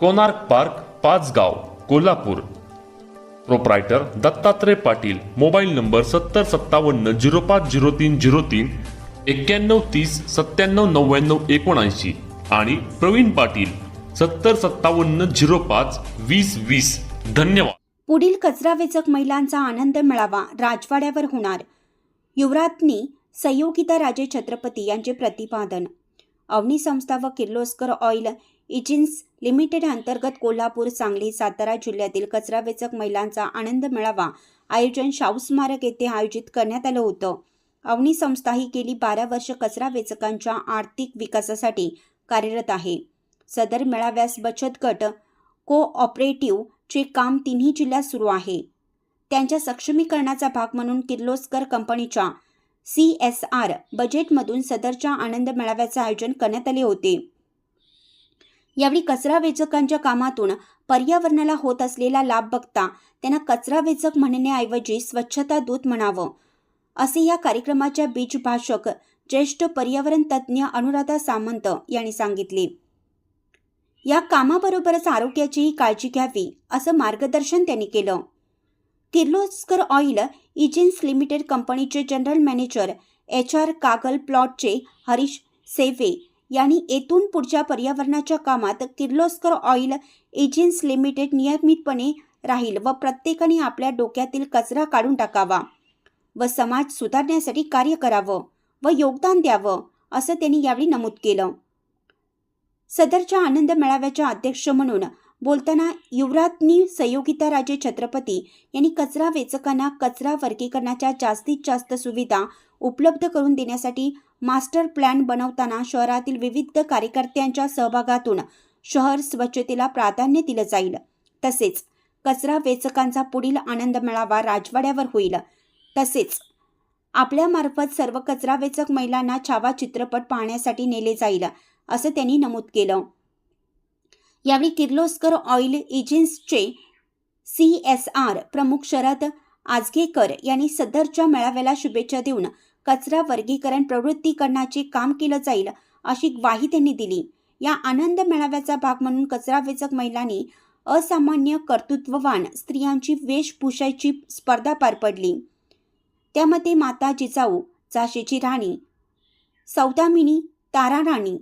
Konark park Pachgaon Kolhapur. Proprietor Dattatray Patil mobile number सत्तर सत्तावन्न zero पाच zero तीन झिरो तीन एक्क्याण्णव तीस सत्त्याण्णव नव्याण्णव एकोणऐंशी आणि प्रवीण पाटील सत्तर सत्तावन्न झिरो पाच वीस वीस. धन्यवाद. पुढील कचरा वेचक महिलांचा आनंद मिळावा राजवाड्यावर होणार. युवराज्ञी संयोगिता राजे छत्रपती यांचे प्रतिपादन. अवनी संस्था व किर्लोस्कर ऑइल इजिन्स लिमिटेड अंतर्गत कोल्हापूर सांगली सातारा जिल्ह्यातील कचरा वेचक महिलांचा आनंद मेळावा आयोजन शाहू स्मारक येथे आयोजित करण्यात आलं होतं. अवनी संस्था ही गेली बारा वर्ष कचरा वेचकांच्या आर्थिक विकासासाठी कार्यरत आहे. सदर मेळाव्यास बचत गट कोऑपरेटिव्हचे काम तिन्ही जिल्ह्यात सुरू आहे. त्यांच्या सक्षमीकरणाचा भाग म्हणून किर्लोस्कर कंपनीच्या सी एस आर बजेटमधून सदरच्या आनंद मेळाव्याचे आयोजन करण्यात आले होते. यावेळी कचरा वेचकांच्या कामातून पर्यावरणाला होत असलेला लाभ बघता त्यांना कचरा वेचक म्हणण्याऐवजी स्वच्छता दूत म्हणावं. असे या कार्यक्रमाच्या बीज भाषक ज्येष्ठ पर्यावरण तज्ज्ञ अनुराधा सामंत यांनी सांगितले. या कामाबरोबरच आरोग्याचीही काळजी घ्यावी असं मार्गदर्शन त्यांनी केलं. किर्लोस्कर ऑइल इजिन्स लिमिटेड कंपनीचे general manager H R Kagal प्लॉटचे Harish Seve यांनी येथून पुढच्या पर्यावरणाच्या कामात किर्लोस्कर ऑइल एजन्स लिमिटेड नियमितपणे राहील व प्रत्येकाने आपल्या डोक्यातील कचरा काढून टाकावा व समाज सुधारण्यासाठी कार्य करावं व योगदान द्यावं असं त्यांनी यावेळी नमूद केलं. सदरच्या आनंद मेळाव्याच्या अध्यक्ष म्हणून बोलताना युवराज्ञी संयोगिता राजे छत्रपती यांनी कचरा वेचकांना कचरा वर्गीकरणाच्या जास्तीत जास्त सुविधा उपलब्ध करून देण्यासाठी मास्टर प्लॅन बनवताना शहरातील विविध कार्यकर्त्यांच्या सहभागातून शहर स्वच्छतेला प्राधान्य दिलं जाईल. तसेच कचरा वेचकांचा पुढील आनंद मेळावा राजवाड्यावर होईल. तसेच आपल्यामार्फत सर्व कचरा वेचक महिलांना छावा चित्रपट पाहण्यासाठी नेले जाईल असं त्यांनी नमूद केलं. यावेळी किर्लोस्कर ऑइल एजन्सचे सी एस आर प्रमुख शरद आजगेकर यांनी सदरच्या मेळाव्याला शुभेच्छा देऊन कचरा वर्गीकरण प्रवृत्तीकरणाचे काम केलं जाईल अशी ग्वाही त्यांनी दिली. या आनंद मेळाव्याचा भाग म्हणून कचरा वेचक महिलांनी असामान्य कर्तृत्ववान स्त्रियांची वेशभूषाची स्पर्धा पार पडली. त्यामध्ये माता जिजाऊ झाशीची राणी सौदामिनी तारा राणी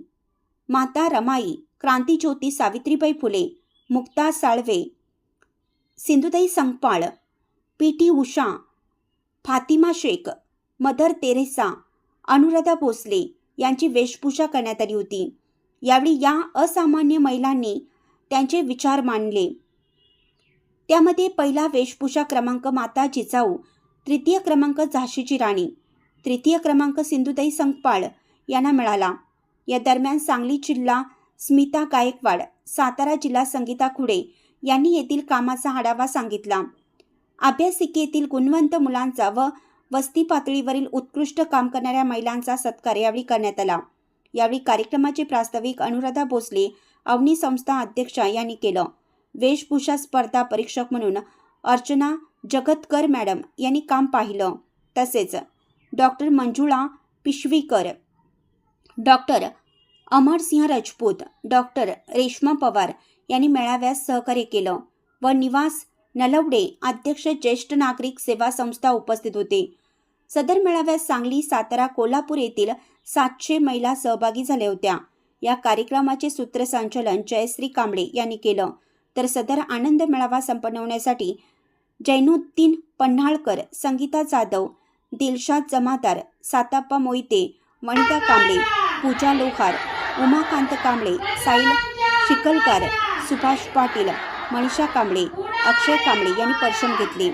माता रमाई क्रांतीज्योती Savitribai Phule Mukta Salve Sindhutai Sangpal P T Usha Fatima Sheikh Mother Teresa Anuradha Bhosale यांची वेशभूषा करण्यात आली होती. यावेळी या असामान्य महिलांनी त्यांचे विचार मांडले. त्यामध्ये पहिला वेशभूषा क्रमांक माता जिजाऊ तृतीय क्रमांक झाशीची राणी तृतीय क्रमांक सिंधुताई संगपाळ यांना मिळाला. या दरम्यान सांगली जिल्हा स्मिता गायकवाड सातारा जिल्हा संगीता खुडे यांनी येथील कामाचा आढावा सांगितला. अभ्यासिकेतील गुणवंत मुलांचा व वस्ती पातळीवरील उत्कृष्ट काम करणाऱ्या महिलांचा सत्कार यावेळी करण्यात आला. यावेळी कार्यक्रमाचे प्रास्ताविक अनुराधा भोसले अवनी संस्था अध्यक्षा यांनी केलं. वेशभूषा स्पर्धा परीक्षक म्हणून अर्चना जगतकर मॅडम यांनी काम पाहिलं. तसेच doctor Manjula Pishvikar doctor Amarsinh Rajput doctor Reshma Pawar यांनी मेळाव्यास सहकार्य केलं व निवास नलवडे अध्यक्ष ज्येष्ठ नागरिक सेवा संस्था उपस्थित होते. सदर मेळाव्यात सांगली सातारा कोल्हापूर येथील सातशे महिला सहभागी झाल्या होत्या. या कार्यक्रमाचे सूत्रसंचालन जयश्री कांबळे यांनी केलं. तर सदर आनंद मेळावा संपन्न होण्यासाठी जैनुद्दीन पन्हाळकर संगीता जाधव दिलशाद जमादार साताप्पा मोहिते वनिता कांबळे पूजा लोहार उमाकांत कांबळे साईल शिकलकर सुभाष पाटील मनीषा कांबळे अक्षय कांबळे यांनी परिश्रम घेतले.